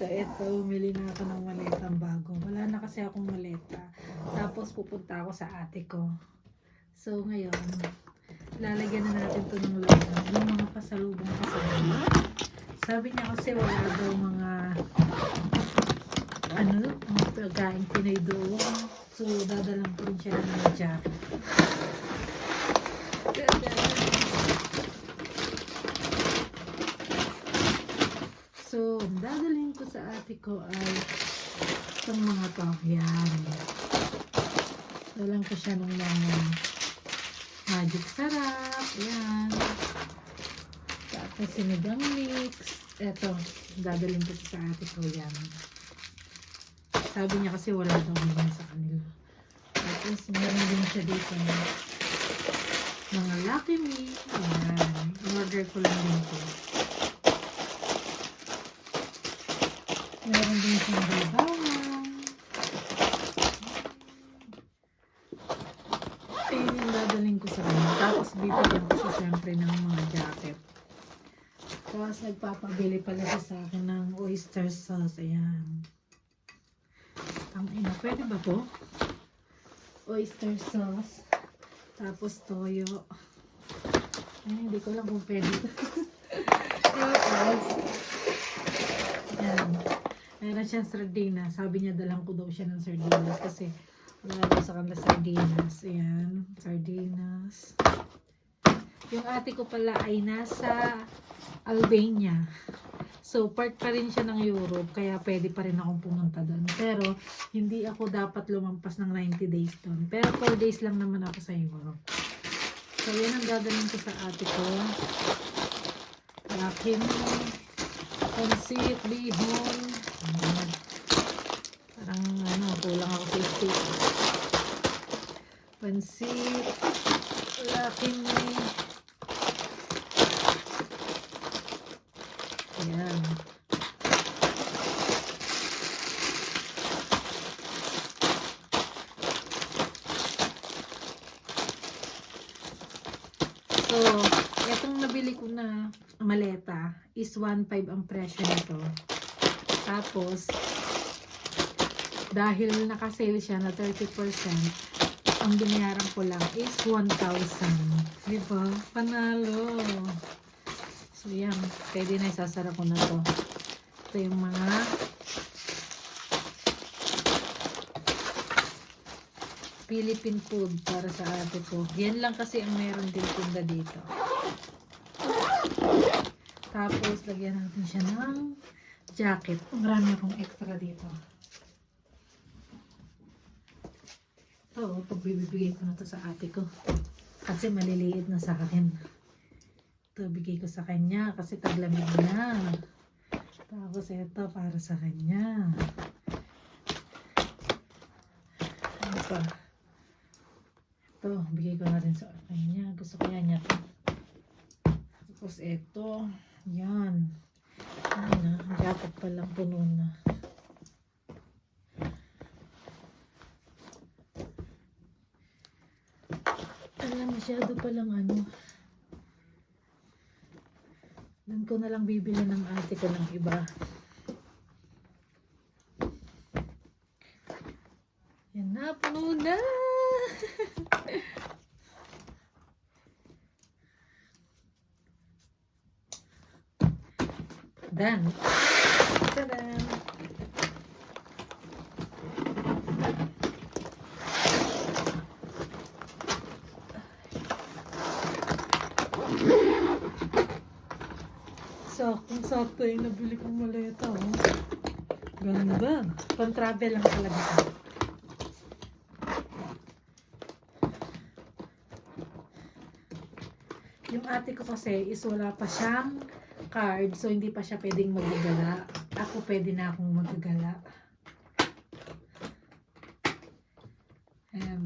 So, eto, umili na ako ng maletang bago. Wala na kasi akong maleta. Tapos, pupunta ako sa ate ko. So, ngayon, lalagyan na natin to ng loob. Yung mga pasalubong kasama. Sabi niya kasi wala daw mga ano, mga pagkain Pinoy doon. So, dadalang ko rin siya ng jacket. So, ang dadalhin ko sa ate ko ay itong mga to. Yan. Dalang ko siya ng mga magic sarap. Yan. Tapos sinigang mix. Eto, dadalhin ko sa ate ko yan. Sabi niya kasi wala daw ganyan sa kanila. Tapos meron din siya dito na mga Lucky Me. Ayan. In-order ko lang din Meron din siyang babawan. Ayun yung dadaling ko sa kanya. Tapos bibigyan ko siya syempre ng mga jacket. Tapos nagpapabili pala siya sa akin ng oyster sauce. Ayan. Ang ina, pwede ba to? Oyster sauce. Tapos toyo. Ay, hindi ko lang kung pwede to. Tapos, Ayan. Meron siyang sardina. Sabi niya dalang ko daw siya ng sardinas kasi wala daw sa kanila sardinas. Ayan. Sardinas. Yung ate ko pala ay nasa Albania. So, part pa rin siya ng Europe, kaya pwede pa rin akong pumunta doon. Pero, hindi ako dapat lumampas ng 90 days doon. Pero, 4 days lang naman ako sa Europe. So, yan ang dadalhin ko sa ate ko. Akin, pansit, bihon. Parang, ano, kulang ako sa steak. Pansit, lakin, Ayan. So, etong nabili ko na maleta is 1.5 ang presyo nito. Tapos, dahil nakasale siya na 30%, ang binayaran ko lang is 1,000. Diba? Panalo. So, yan. Pwede na isasara ko na to. Ito yung mga Philippine food para sa ate ko. Yan lang kasi ang meron din tinda dito. Tapos, lagyan natin siya ng jacket. Marami akong extra dito. Ito, pagbibigay ko na to sa ate ko. Kasi maliliit na sa akin. Ito, bigay ko sa kanya kasi taglamig na. Tapos ito para sa kanya. Ano pa? Ito, bigay ko na rin sa kanya. Gusto ko yan niya. Tapos ito, yan. Na, ang jacket pa lang puno na. Alam, masyado palang ano. Doon ko na lang bibili ng ate ko ng iba. Yan na, puno na! Done. Tada! Saktong sakto yung nabili kong maleta, oh. Ganda. Pang-travel lang talaga Yung ate ko kasi is wala pa siyang card, so hindi pa siya pwedeng magagala. Ako pwede na akong magagala. Ayan.